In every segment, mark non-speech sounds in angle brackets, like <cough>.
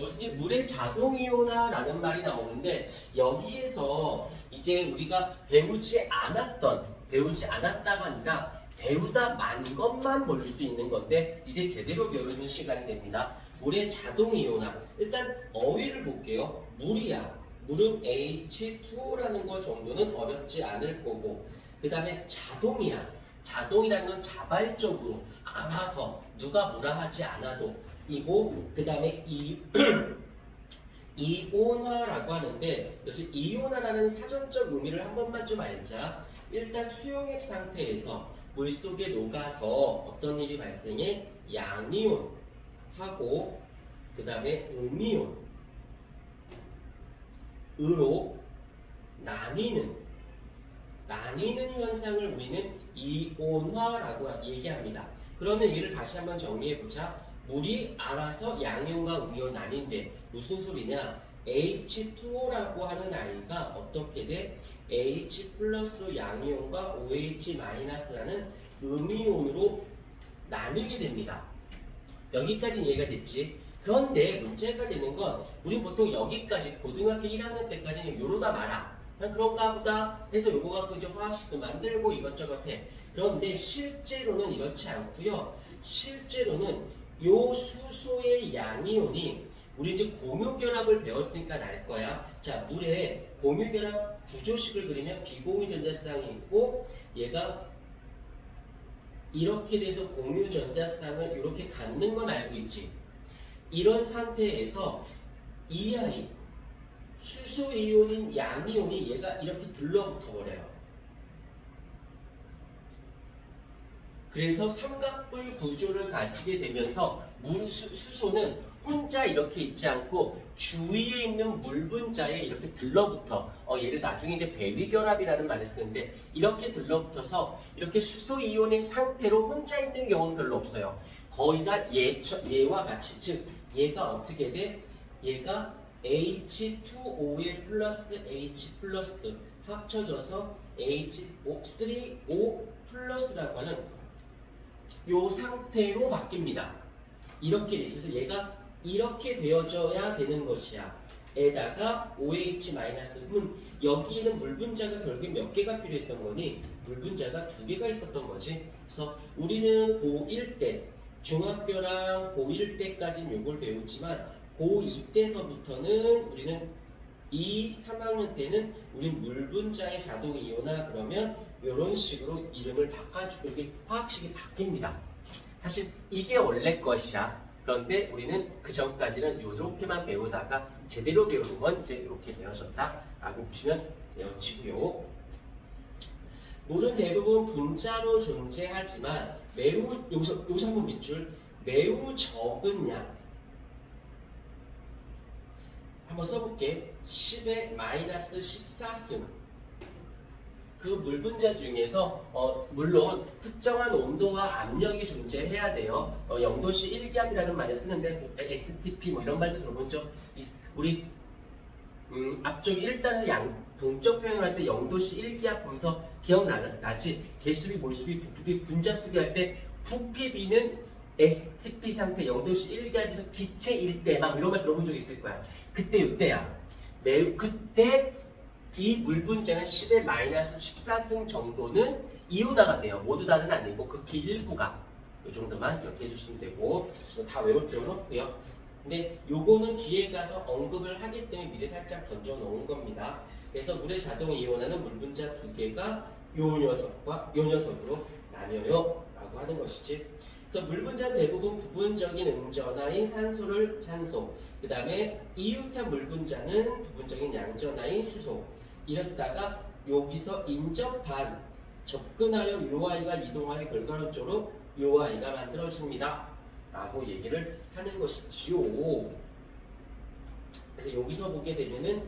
여기서 이제 물의 자동 이온화라는 말이 나오는데 여기에서 이제 우리가 배우지 않았던 배우지 않았다가 아니라 배우다 만 것만 볼 수 있는 건데 이제 제대로 배우는 시간이 됩니다. 물의 자동 이온화 일단 어휘를 볼게요. 물이야. 물은 H2O라는 거 정도는 어렵지 않을 거고 그 다음에 자동이야. 자동이라는 건 자발적으로 알아서 누가 뭐라 하지 않아도 이고 그 다음에 이 <clears throat> 이온화라고 하는데 여기서 이온화라는 사전적 의미를 한 번만 좀 알자. 일단 수용액 상태에서 물 속에 녹아서 어떤 일이 발생해 양이온 하고 그 다음에 음이온 으로 나뉘는 나뉘는 현상을 우리는 이온화라고 얘기합니다. 그러면 얘를 다시 한번 정리해 보자. 물이 알아서 양이온과 음이온 나뉜데 무슨 소리냐? H2O라고 하는 아이가 어떻게 돼? H 플러스 양이온과 OH 마이너스라는 음이온으로 나뉘게 됩니다. 여기까지 이해가 됐지? 그런데 문제가 되는 건 우리 보통 여기까지 고등학교 1학년 때까지는 요러다. 그냥 그런가 보다 해서 요거 갖고 이제 화학식도 만들고 이것저것 해. 그런데 실제로는 이렇지 않고요. 실제로는 요 수소의 양이온이 우리 이제 공유결합을 배웠으니까 알 거야. 자, 물에 공유결합 구조식을 그리면 비공유 전자쌍이 있고 얘가 이렇게 돼서 공유 전자쌍을 이렇게 갖는 건 알고 있지. 이런 상태에서 이 아이 수소 이온인 양이온이 얘가 이렇게 들러붙어 버려요. 그래서 삼각불 구조를 가지게 되면서 물 수, 수소는 혼자 이렇게 있지 않고 주위에 있는 물 분자에 이렇게 들러붙어 어, 얘를 나중에 이제 배위결합이라는 말을 쓰는데 이렇게 들러붙어서 이렇게 수소 이온의 상태로 혼자 있는 경우는 별로 없어요. 거의 다 얘, 얘와 같이 즉 얘가 어떻게 돼? 얘가 H2O에 플러스 H 플러스 합쳐져서 H3O 플러스라고 하는 요 상태로 바뀝니다. 이렇게 돼 있어서 얘가 이렇게 되어져야 되는 것이야. 에다가 OH 마이너스는 여기에는 물 분자가 결국에 몇 개가 필요했던 거니 물 분자가 두 개가 있었던 거지. 그래서 우리는 고1 때 중학교랑 고1 때까지는 요걸 배우지만 고2 때서부터는 우리는 2, 3학년 때는 우리 물 분자의 자동 이온화 그러면 이런 식으로 이름을 바꿔주고 이게 화학식이 바뀝니다. 사실 이게 원래 것이야. 그런데 우리는 그 전까지는 이렇게만 배우다가 제대로 배우는 건 이제 이렇게 배워졌다라고 보시면 되어지고요. 물은 대부분 분자로 존재하지만 매우 여기서 여기서 한번 밑줄 매우 적은 양 한번 써볼게 10의 마이너스 14승 그 물 분자 중에서 어, 물론 특정한 온도와 압력이 존재해야 돼요. 어, 0도씨 1기압이라는 말을 쓰는데 STP 뭐 이런 말도 들어본 적 있, 우리 음, 앞쪽에 일단은 양 동적 표현을 할때 0도씨 1기압 보면서 기억나지? 개수비, 몰수비, 부피비, 분자수비 할 때 부피비는 STP 상태 0도씨 1기압에서 기체 1대 막 이런 말 들어본 적 있을 거야. 그때 이때야. 매우 그때 이물 분자는 10의 마이너스 14승 정도는 이온화가 돼요. 모두 다는 아니고 극히 일부가 이 정도만 기억해 주시면 되고 이거 다 외울 필요는 없고요. 근데 요거는 뒤에 가서 언급을 하기 때문에 미리 살짝 던져 놓은 겁니다. 그래서 물의 자동 이온화는 물 분자 두 개가 요 녀석과 요 녀석으로 나뉘어요 라고 하는 것이지. 그래서 물 분자는 대부분 부분적인 음전화인 산소를 산소, 그 다음에 이유탄 물 분자는 부분적인 양전화인 수소. 이랬다가 여기서 인접한 접근하여 요 아이가 이동하는 결과론적으로 요 아이가 만들어집니다. 라고 얘기를 하는 것이지요. 그래서 여기서 보게 되면은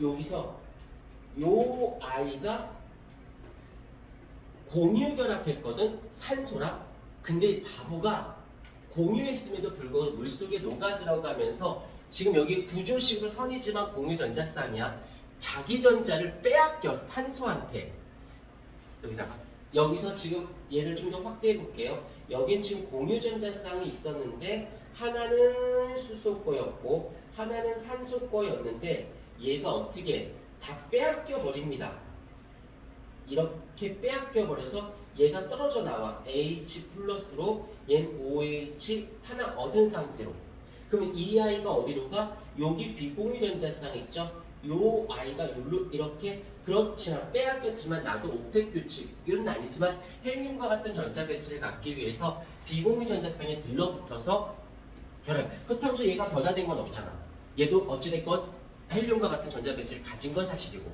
여기서 요 아이가 공유 결합했거든 산소랑 근데 이 바보가 공유했음에도 불구하고 물속에 녹아 들어가면서 지금 여기 구조식으로 선이지만 공유 전자쌍이야. 자기 전자를 빼앗겨 산소한테. 여기다가. 여기서 지금 얘를 좀 더 확대해 볼게요. 여긴 지금 공유 전자쌍이 있었는데 하나는 수소거였고 하나는 산소거였는데 얘가 어떻게 다 빼앗겨 버립니다. 이렇게 빼앗겨 버려서 얘가 떨어져 나와. H 플러스로 얘는 OH 하나 얻은 상태로 그러면 이 아이가 어디로 가? 여기 비공유 전자쌍 있죠? 요 아이가 요로 이렇게 그렇지만 빼앗겼지만 나도 옥텟 규칙은 아니지만 헬륨과 같은 전자 배치를 갖기 위해서 비공유 전자쌍에 들러붙어서 결합. 그렇다고 얘가 변화된 건 없잖아. 얘도 어찌됐건 헬륨과 같은 전자 배치를 가진 건 사실이고.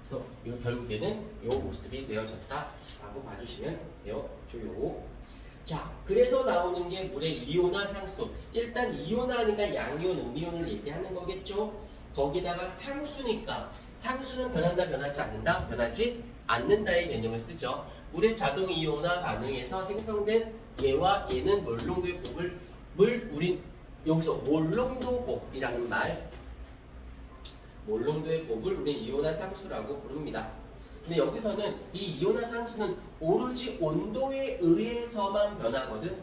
그래서 요 결국에는 요 모습이 되어졌다라고 봐주시면 되어줘요. 자, 그래서 나오는 게 물의 이온화 상수. 일단 이온화니까 양이온, 음이온을 얘기하는 거겠죠. 거기다가 상수니까 상수는 변한다, 변하지 않는다, 변하지 않는다의 개념을 쓰죠. 물의 자동 이온화 반응에서 생성된 얘와 얘는 몰롱도의 곱을 물 우린 여기서 몰롱도 곱이라는 말 몰롱도의 곱을 우린 이온화 상수라고 부릅니다. 근데 여기서는 이 이온화 상수는 오로지 온도에 의해서만 변하거든.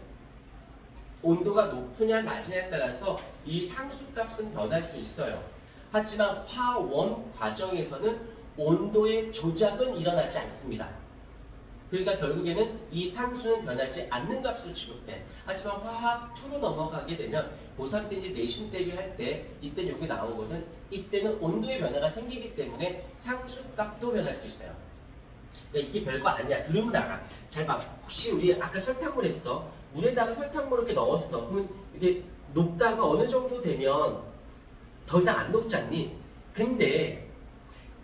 온도가 높으냐 낮으냐에 따라서 이 상수 값은 변할 수 있어요. 하지만 화원 과정에서는 온도의 조작은 일어나지 않습니다. 그러니까 결국에는 이 상수는 변하지 않는 값으로 취급해. 하지만 화학 2로 넘어가게 되면 고3 때 이제 내신 대비할 때 이때 여기 나오거든. 이때는 온도의 변화가 생기기 때문에 상수 값도 변할 수 있어요. 그러니까 이게 별거 아니야. 들으면 알아. 잘 봐. 혹시 우리 아까 설탕물 했어. 물에다가 설탕물을 이렇게 넣었어. 그러면 이게 녹다가 어느 정도 되면 더 이상 안 녹지 않니? 근데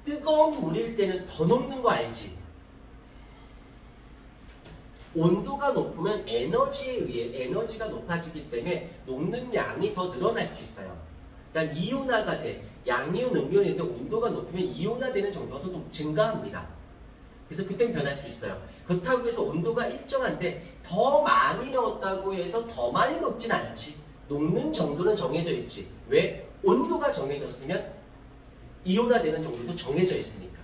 뜨거운 물일 때는 더 녹는 거 알지? 온도가 높으면 에너지에 의해 에너지가 높아지기 때문에 녹는 양이 더 늘어날 수 있어요. 그러니까 이온화가 돼. 양이온, 음이온인데 온도가 높으면 이온화되는 정도가 더 높- 증가합니다. 그래서 그땐 변할 수 있어요. 그렇다고 해서 온도가 일정한데 더 많이 넣었다고 해서 더 많이 녹진 않지. 녹는 정도는 정해져 있지. 왜? 온도가 정해졌으면 이온화되는 정도도 정해져 있으니까.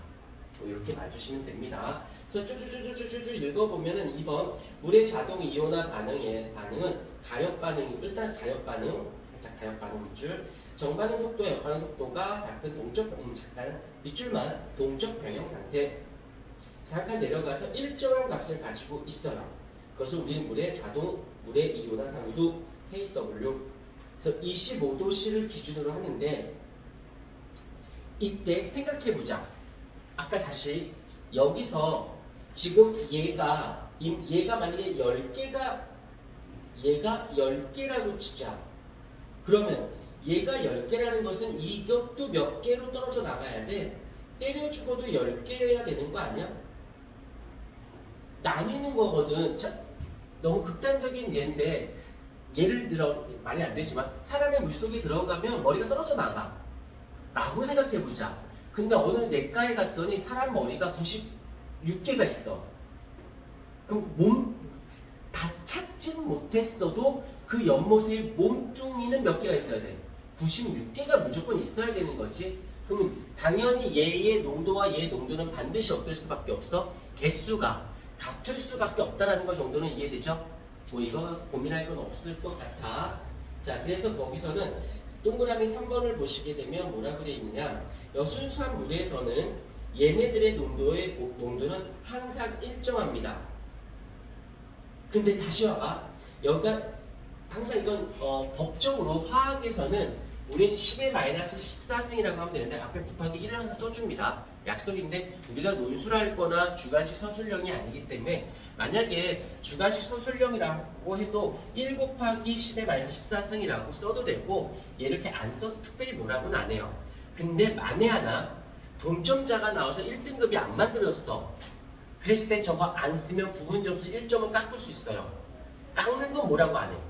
뭐 이렇게 봐주시면 됩니다. 그래서 쭈쭈쭈쭈쭈쭈 읽어보면은 2번 물의 자동 이온화 반응의 반응은 가역 반응 일단 가역 반응 살짝 가역 반응 밑줄 정반응 속도와 역반응 속도가 같은 동적 음, 잠깐 밑줄만 동적 병형 상태 잠깐 내려가서 일정한 값을 가지고 있어요. 그것을 우리는 물의 자동 물의 이온화 상수 KW 그래서 25도씨를 기준으로 하는데 이때 생각해 보자. 아까 다시 여기서 지금 얘가 임- 얘가 만약에 10개가 얘가 10개라고 치자. 그러면 얘가 10개라는 것은 이것도 몇 개로 떨어져 나가야 돼. 때려 죽어도 10개여야 되는 거 아니야? 나뉘는 거거든. 자, 너무 극단적인 예인데 예를 들어 말이 안 되지만 사람의 물속에 들어가면 머리가 떨어져 나가. 라고 생각해 보자. 근데 어느 내과에 갔더니 사람 머리가 96개가 있어. 그럼 몸 다 찾진 못했어도 그 연못에 몸뚱이는 몇 개가 있어야 돼? 96개가 무조건 있어야 되는 거지. 그러면 당연히 얘의 농도와 얘의 농도는 반드시 어떨 수밖에 없어? 개수가 같을 수밖에 없다라는 거 정도는 이해되죠? 뭐 이거 고민할 건 없을 것 같아. 자, 그래서 거기서는 동그라미 3번을 보시게 되면 뭐라 그래 있느냐? 여순수한 물에서는 얘네들의 농도의 농도는 항상 일정합니다. 근데 다시 와봐. 여기가 항상 이건 어, 법적으로 화학에서는 우린 10의 마이너스 14승이라고 하면 되는데 앞에 곱하기 1을 항상 써줍니다. 약속인데 우리가 논술할 거나 주관식 서술형이 아니기 때문에 만약에 주관식 서술형이라고 해도 1 곱하기 10의 마이너스 14승이라고 써도 되고 얘 이렇게 안 써도 특별히 뭐라고는 안 해요. 근데 만에 하나 동점자가 나와서 1등급이 안 만들어졌어. 그랬을 땐 저거 안 쓰면 부분 점수 1점을 깎을 수 있어요. 깎는 건 뭐라고 안 해요.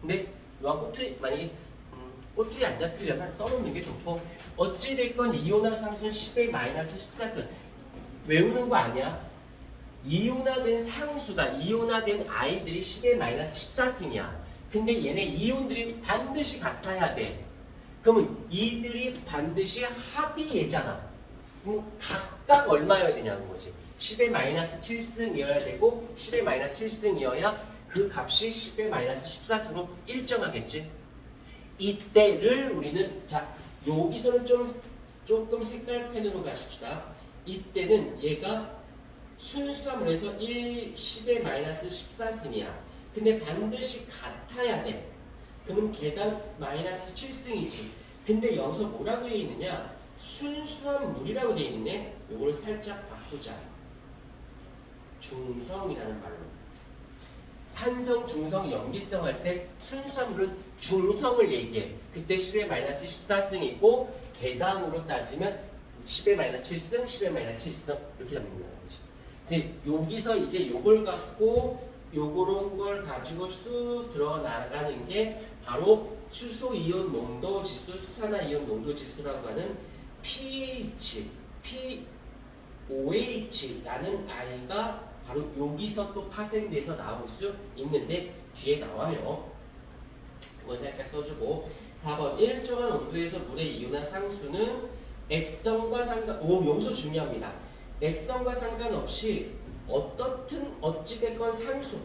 근데 이왕 꼬투리 만약에 음, 꼬투리 안 잡히려면 써놓는 게 좋고 어찌됐건 이온화 상수는 10의 마이너스 14승 외우는 거 아니야. 이온화된 상수가 이온화된 아이들이 10의 마이너스 14승이야. 근데 얘네 이온들이 반드시 같아야 돼. 그러면 이들이 반드시 합이 얘잖아. 그럼 각각 얼마여야 되냐는 거지. 10의 마이너스 7승이어야 되고 10의 마이너스 7승이어야 그 값이 10의 마이너스 14승으로 일정하겠지. 이때를 우리는 자 여기서는 좀 조금 색깔 펜으로 가십시다. 이때는 얘가 순수함으로해서 1, 10의 마이너스 14승이야. 근데 반드시 같아야 돼. 그러면 개당 마이너스 7승이지. 근데 여기서 뭐라고 되어 있느냐? 순수한 물이라고 되어 있네. 요거를 살짝 바꾸자. 중성이라는 말로. 산성, 중성, 염기성 할 때 순수한 물은 중성을 얘기해. 그때 10의 마이너스 14승 있고 개당으로 따지면 10의 마이너스 7승, 10의 마이너스 7승 이렇게 잡는 거지. 이제 여기서 이제 요걸 갖고 요런 걸 가지고 쑥 들어 나가는 게 바로 수소 이온 농도 지수, 수산화 이온 농도 지수라고 하는 pH, POH라는 아이가 바로 여기서 또 파생돼서 나올 수 있는데 뒤에 나와요. 이건 살짝 써주고 4번 일정한 온도에서 물의 이온한 상수는 액성과 상관 오 여기서 중요합니다. 액성과 상관없이 어떻든 어찌됐건 상수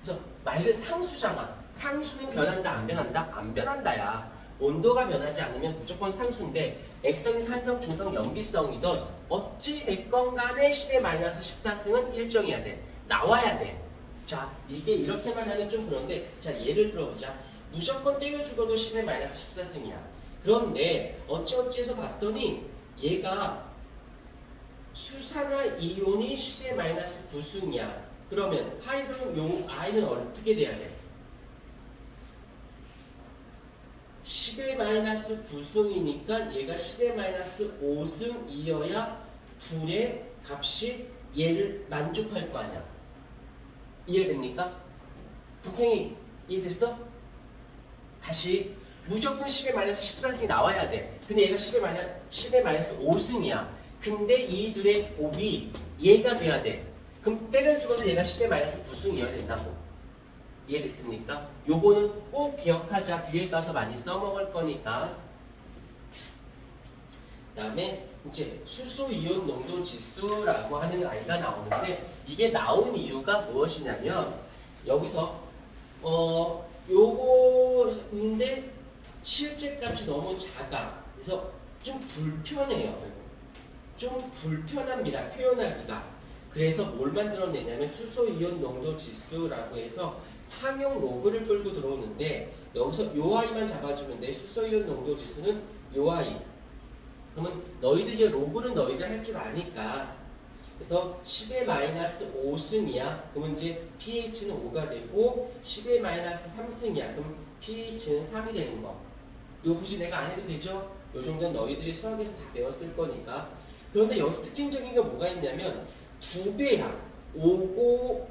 그래서 말 그대로 상수잖아. 상수는 변한다 안 변한다 안 변한다야. 온도가 변하지 않으면 무조건 상수인데 액성이 산성, 중성, 염기성이든 어찌 됐건 간에 10의 마이너스 14승은 일정해야 돼. 나와야 돼. 자, 이게 이렇게만 하면 좀 그런데 자, 예를 들어보자. 무조건 때려 죽어도 10의 마이너스 14승이야. 그런데 어찌어찌해서 봤더니 얘가 수산화 이온이 10의 마이너스 9승이야. 그러면 요 아이는 어떻게 돼야 돼? 10의 마이너스 9승이니까 얘가 10의 마이너스 5승이어야 둘의 값이 얘를 만족할 거 아니야. 이해됩니까? 북행이 이해됐어? 다시 무조건 10의 마이너스 14승이 나와야 돼. 근데 얘가 10의 마이너스 10의 마이너스 5승이야. 근데 이 둘의 곱이 얘가 돼야 돼. 그럼 때려 죽어도 얘가 10의 마이너스 9승이어야 된다고. 이해됐습니까? 요거는 꼭 기억하자. 뒤에 가서 많이 써먹을 거니까. 그 다음에 이제 수소 이온 농도 지수라고 하는 아이가 나오는데 이게 나온 이유가 무엇이냐면 여기서 어 요거인데 실제 값이 너무 작아. 그래서 좀 불편해요. 좀 불편합니다. 표현하기가. 그래서 뭘 만들어내냐면 수소 이온 농도 지수라고 해서 상용 로그를 끌고 들어오는데 여기서 요 아이만 잡아주면 돼. 수소 이온 농도 지수는 요 아이. 그러면 너희들 이제 로그는 너희들 할줄 아니까. 그래서 10의 마이너스 5승이야. 그러면 이제 pH는 5가 되고 10의 마이너스 3승이야. 그럼 pH는 3이 되는 거. 요 굳이 내가 안 해도 되죠? 요 정도는 너희들이 수학에서 다 배웠을 거니까. 그런데 여기서 특징적인 게 뭐가 있냐면 두 배야. 5고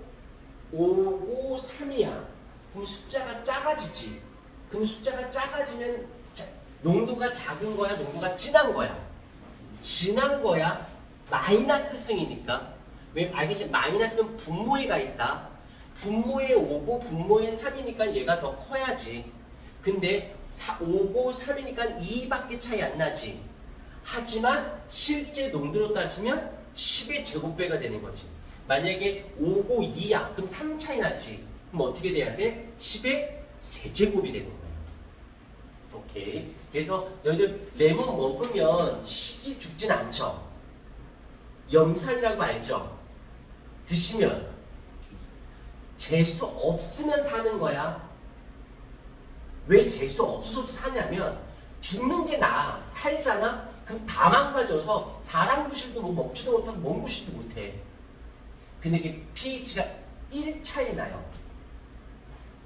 5고 3이야. 그럼 숫자가 작아지지. 그럼 숫자가 작아지면 자- 농도가 작은 거야, 농도가 진한 거야. 진한 거야. 마이너스 승이니까. 왜 알겠지? 마이너스는 분모에가 있다. 분모에 5고 분모에 3이니까 얘가 더 커야지. 근데 5고 3이니까 2밖에 차이 안 나지. 하지만 실제 농도로 따지면 10의 제곱배가 되는 거지. 만약에 5고 2야. 그럼 3 차이 나지. 그럼 어떻게 돼야 돼? 10의 세제곱이 되는 거야. 오케이. 그래서 너희들 레몬 먹으면 시지 죽진 않죠. 염산이라고 알죠? 드시면 재수 없으면 사는 거야. 왜 재수 없어서 사냐면 죽는 게 나아. 살잖아? 그럼 다 망가져서 사람 구실도 못 먹지도 못하고 몸 구실도 못해. 근데 이게 pH가 1 차이 나요.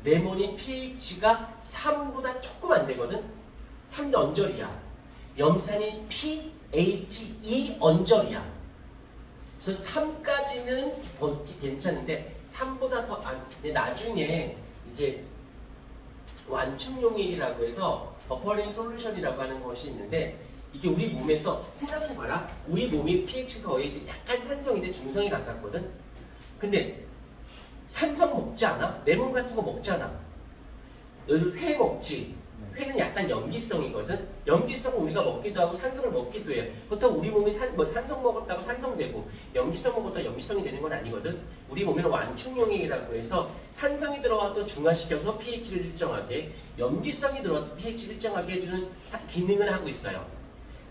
레몬이 pH가 3보다 조금 안 되거든? 3 언저리야. 염산이 pH 2 언저리야. 그래서 3까지는 버티 괜찮은데 3보다 더 안, 근데 나중에 이제 완충 용액이라고 해서 버퍼링 솔루션이라고 하는 것이 있는데 이게 우리 몸에서 생각해봐라. 우리 몸이 pH가 거의 약간 산성인데 중성에 가깝거든. 근데 산성 먹지 않아? 레몬 같은 거 먹잖아. 너희들 회 먹지? 네. 회는 약간 염기성이거든. 염기성은 우리가 먹기도 하고 산성을 먹기도 해요. 그렇다고 우리 몸이 산, 뭐 산성 먹었다고 산성되고 염기성 먹었다고 염기성이 되는 건 아니거든. 우리 몸에는 완충용액이라고 해서 산성이 들어와도 중화시켜서 pH를 일정하게, 염기성이 들어와도 pH를 일정하게 해주는 사- 기능을 하고 있어요.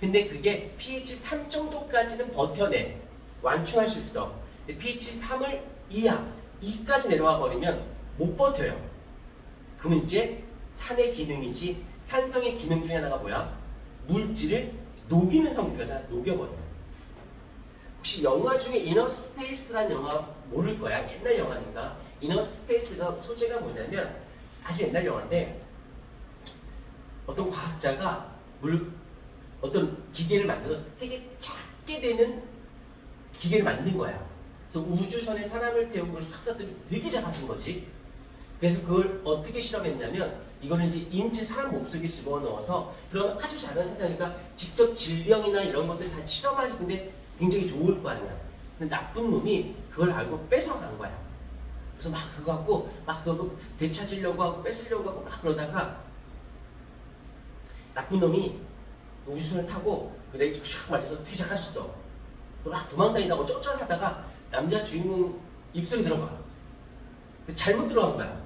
근데 그게 pH 3 정도까지는 버텨내. 완충할 수 있어. 근데 pH 3을 이하, 2까지 내려와 버리면 못 버텨요. 그러면 이제 산의 기능이지 산성의 기능 중에 하나가 뭐야? 물질을 녹이는 성질이라서 녹여버려요. 혹시 영화 중에 이너 스페이스란 영화 모를 거야. 옛날 영화니까. 이너 스페이스가 소재가 뭐냐면 아주 옛날 영화인데 어떤 과학자가 물 어떤 기계를 만들어서 되게 작게 되는 기계를 만든 거야. 그래서 우주선에 사람을 태우고 그걸 싹 싹들이 되게 작아진 거지. 그래서 그걸 어떻게 실험했냐면 이거는 이제 인체 사람 몸속에 집어넣어서 그런 아주 작은 상자니까 직접 질병이나 이런 것들 다 실험하기 근데 굉장히 좋을 거 아니야. 근데 나쁜 놈이 그걸 알고 뺏어간 거야. 그래서 막 그거 갖고 막 그거 되찾으려고 하고 뺏으려고 하고 막 그러다가 나쁜 놈이 우주선을 타고 그래 슉 맞아서 되게 작아졌어. 막 도망다니다가 쫓아가다가 남자 주인공 입속에 들어가. 근데 잘못 들어간 거야.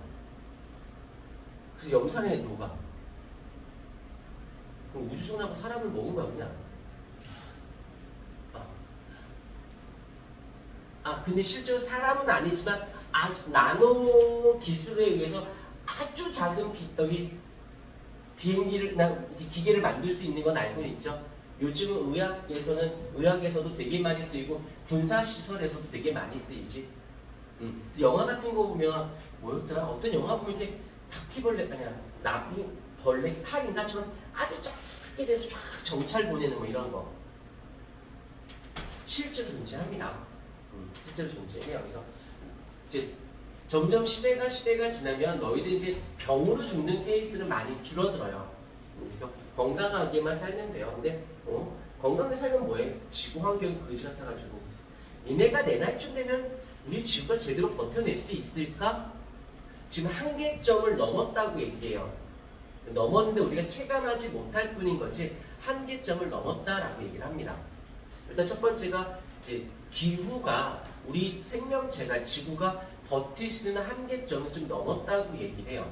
그래서 염산에 녹아. 그럼 우주선하고 사람을 먹은 거야 그냥. 아. 아 근데 실제로 사람은 아니지만 아주 나노 기술에 의해서 아주 작은 비, 여기 비행기를 기계를 만들 수 있는 건 알고 있죠. 요즘은 의학에서는 의학에서도 되게 많이 쓰이고 군사 시설에서도 되게 많이 쓰이지. 음, 영화 같은 거 보면 뭐였더라? 어떤 영화 보면 이렇게 바퀴벌레 아니야 나비 벌레 탈인가처럼 아주 작게 돼서 쫙 정찰 보내는 뭐 이런 거 실제로 존재합니다. 음, 실제로 존재해요. 그래서 이제 점점 시대가 시대가 지나면 너희들 이제 병으로 죽는 케이스는 많이 줄어들어요. 건강하게만 살면 돼요. 근데 어? 건강하게 살면 뭐해? 지구 환경이 거지 같아가지고 니네가 내 나이쯤 되면 우리 지구가 제대로 버텨낼 수 있을까? 지금 한계점을 넘었다고 얘기해요. 넘었는데 우리가 체감하지 못할 뿐인 거지 한계점을 넘었다라고 얘기를 합니다. 일단 첫 번째가 이제 기후가 우리 생명체가 지구가 버틸 수 있는 한계점을 좀 넘었다고 얘기를 해요.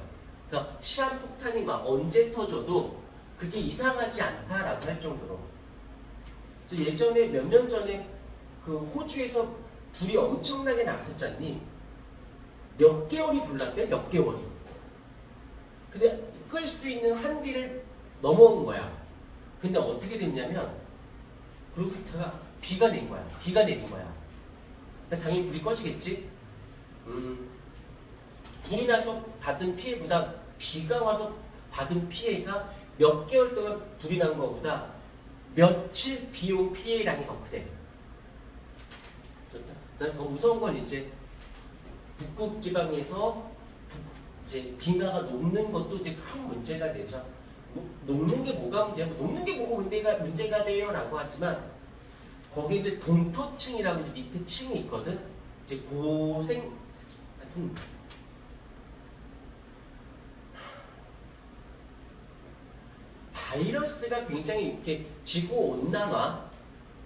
그러니까 시한 폭탄이 막 언제 터져도 그게 이상하지 않다라고 할 정도로. 그래서 예전에 몇 년 전에 그 호주에서 불이 엄청나게 났었잖니. 몇 개월이 불났대? 몇 개월이. 근데 끌 수 있는 한계를 넘어온 거야. 근데 어떻게 됐냐면 그러고 있다가 비가 낸 거야. 비가 내린 거야. 그러니까 당연히 불이 꺼지겠지. 음, 불이 나서 받은 피해보다 비가 와서 받은 피해가 몇 개월 동안 불이 난 것보다 며칠 비용 피해량이 더 크대. 난더 무서운 건 이제 북극 지방에서 북- 이제 빙하가 녹는 것도 이제 큰 문제가 되죠. 뭐, 녹는 게 뭐가 문제야? 뭐 녹는 게 뭐가 문제가 문제가 돼요라고 하지만 거기 이제 동토층이라고 이제 밑에 층이 있거든. 이제 고생 하여튼 바이러스가 굉장히 이렇게 지구 온난화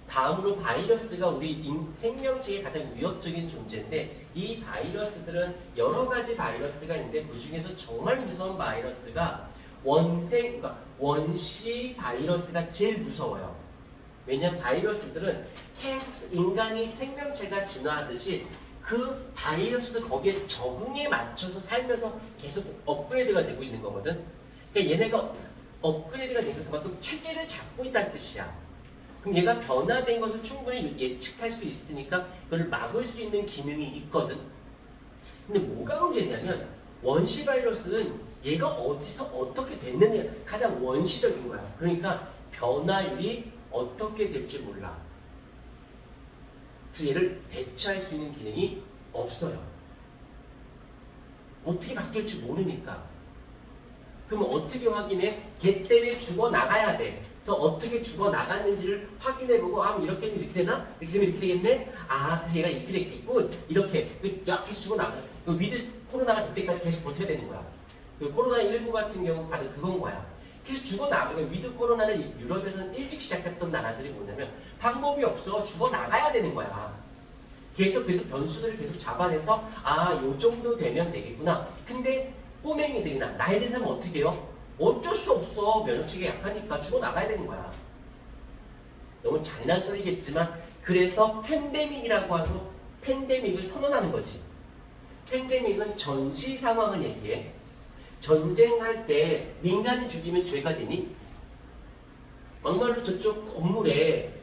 다음으로 바이러스가 우리 인- 생명체의 가장 위협적인 존재인데 이 바이러스들은 여러 가지 바이러스가 있는데 그 중에서 정말 무서운 바이러스가 원생 그러니까 원시 바이러스가 제일 무서워요. 왜냐면 바이러스들은 계속 인간이 생명체가 진화하듯이 그 바이러스도 거기에 적응에 맞춰서 살면서 계속 업그레이드가 되고 있는 거거든. 그러니까 얘네가 업그레이드가 되니까 그만큼 체계를 잡고 있다는 뜻이야. 그럼 얘가 변화된 것을 충분히 예측할 수 있으니까 그걸 막을 수 있는 기능이 있거든. 근데 뭐가 문제냐면 원시 바이러스는 얘가 어디서 어떻게 됐느냐 가장 원시적인 거야. 그러니까 변화율이 어떻게 될지 몰라. 그래서 얘를 대처할 수 있는 기능이 없어요. 어떻게 바뀔지 모르니까. 그러면 어떻게 확인해? 걔 때문에 죽어 나가야 돼. 그래서 어떻게 죽어 나갔는지를 확인해 보고 아 이렇게 하면 이렇게 되나? 이렇게 되면 이렇게 되겠네? 아 그래서 얘가 이렇게 됐겠군. 이렇게 약 계속 죽어 나가. 위드 코로나가 될 때까지 계속 버텨야 되는 거야. 그 코로나 19 같은 경우 바로 그건 거야. 계속 죽어나가 그러니까 위드 코로나를 유럽에서는 일찍 시작했던 나라들이 뭐냐면 방법이 없어 죽어나가야 되는 거야. 계속 그래서 변수들을 계속 잡아내서 아 요 정도 되면 되겠구나. 근데 꼬맹이들이나 나이 든 사람은 어떻게 해요? 어쩔 수 없어 면역체계 약하니까 죽어나가야 되는 거야. 너무 잔인한 소리겠지만 그래서 팬데믹이라고 하고 팬데믹을 선언하는 거지. 팬데믹은 전시 상황을 얘기해. 전쟁할 때 민간 죽이면 죄가 되니? 막말로 저쪽 건물에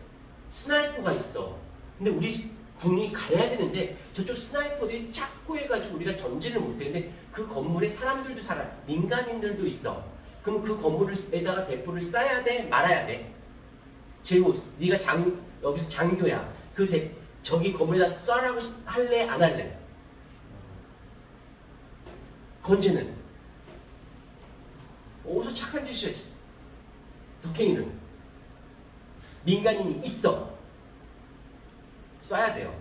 스나이퍼가 있어. 근데 우리 군이 가야 되는데 저쪽 스나이퍼들이 자꾸 해가지고 우리가 전진을 못했는데 그 건물에 사람들도 살아. 민간인들도 있어. 그럼 그 건물에다가 대포를 쏴야 돼? 말아야 돼? 제우, 네가 장 여기서 장교야. 그 대, 저기 건물에다 쏴라고 시- 할래? 안 할래? 건재는 어디서 착한 짓이야? 덕행이는 민간인이 있어. 쏴야 돼요.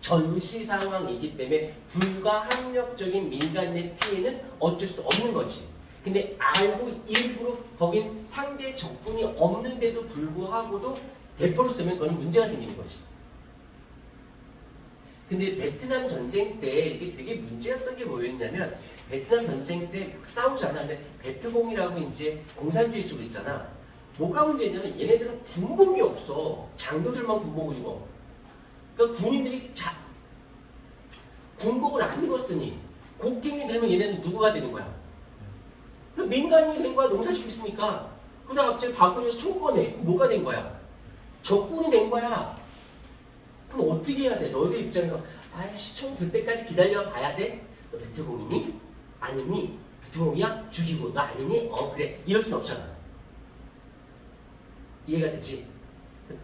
전시 상황이기 때문에 불가항력적인 민간인의 피해는 어쩔 수 없는 거지. 근데 알고 일부러 거긴 상대 적군이 없는데도 불구하고도 대포를 쏘면 그건 문제가 생기는 거지. 근데 베트남 전쟁 때 이게 되게 문제였던 게 뭐였냐면 베트남 전쟁 때 막 싸우잖아. 근데 베트공이라고 이제 공산주의 쪽 있잖아. 뭐가 문제냐면 얘네들은 군복이 없어. 장교들만 군복을 입어. 그러니까 군인들이 자, 군복을 안 입었으니 곡괭이 들면 얘네는 누구가 되는 거야? 그럼 민간인이 된 거야. 농사짓고 있으니까. 그러다 갑자기 바구니에서 총 꺼내. 뭐가 된 거야? 적군이 된 거야. 그럼 어떻게 해야 돼? 너희들 입장에서 아이씨 총 들 때까지 기다려 봐야 돼? 너 베트공이니? 아니니? 베트공이야? 죽이고 너 아니니? 어 그래 이럴 순 없잖아 이해가 되지?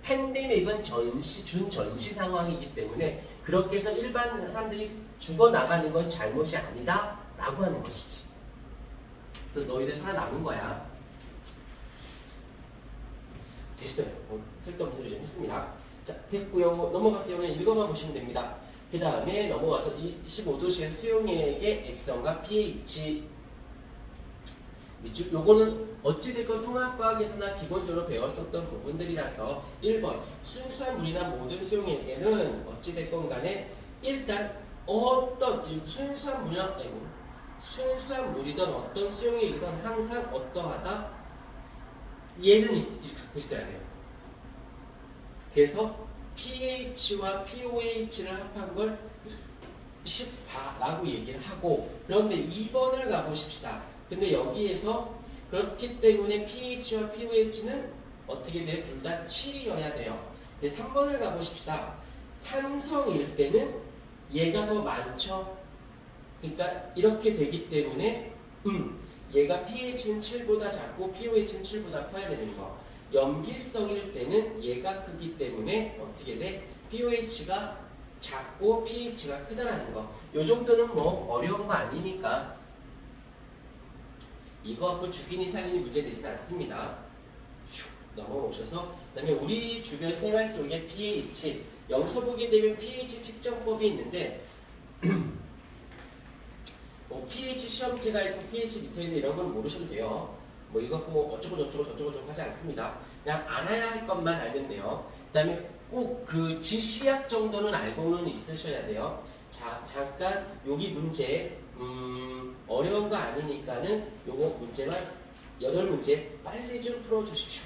팬데믹은 전시 준 전시 상황이기 때문에 그렇게 해서 일반 사람들이 죽어 나가는 건 잘못이 아니다 라고 하는 것이지 그래서 너희들 살아남은 거야 됐어요 어, 쓸데없는 소리 좀 했습니다 자, 됐고요. 넘어가서 오늘 읽어만 보시면 됩니다. 그 다음에 넘어가서 25도실 수용액의 액성과 pH 밑줄 요거는 어찌됐건 통합과학에서나 기본적으로 배웠었던 부분들이라서 1번 순수한 물이나 모든 수용액에는 어찌됐건 간에 일단 어떤 이 순수한 물이나 아이고, 순수한 물이든 어떤 수용액이든 항상 어떠하다 얘는 있, 있- 갖고 있어야 돼요. 그래서 pH와 pOH를 합한 걸 14라고 얘기를 하고 그런데 2번을 가보십시다. 근데 여기에서 그렇기 때문에 pH와 pOH는 어떻게 돼? 둘 다 7이어야 돼요. 근데 3번을 가보십시다. 삼성일 때는 얘가 더 많죠. 그러니까 이렇게 되기 때문에 음, 얘가 pH는 7보다 작고 pOH는 7보다 커야 되는 거. 염기성일 때는 얘가 크기 때문에 어떻게 돼? pOH가 작고 pH가 크다라는 거. 요 정도는 뭐 어려운 거 아니니까 이거 갖고 죽이니 살리니 문제 되진 않습니다. 슉 넘어오셔서 그다음에 우리 주변 생활 속에 pH 여기서 보게 되면 pH 측정법이 있는데 <clears throat> 뭐 pH 시험지가 있고 pH 미터 있는 이런 건 모르셔도 돼요. 뭐 이거 뭐 어쩌고 저쩌고 저쩌고 저쩌고 하지 않습니다. 그냥 알아야 할 것만 알면 돼요. 그다음에 꼭 그 지시약 정도는 알고는 있으셔야 돼요. 자 잠깐 여기 문제 음, 어려운 거 아니니까는 요거 문제만 여덟 문제 빨리 좀 풀어 주십시오.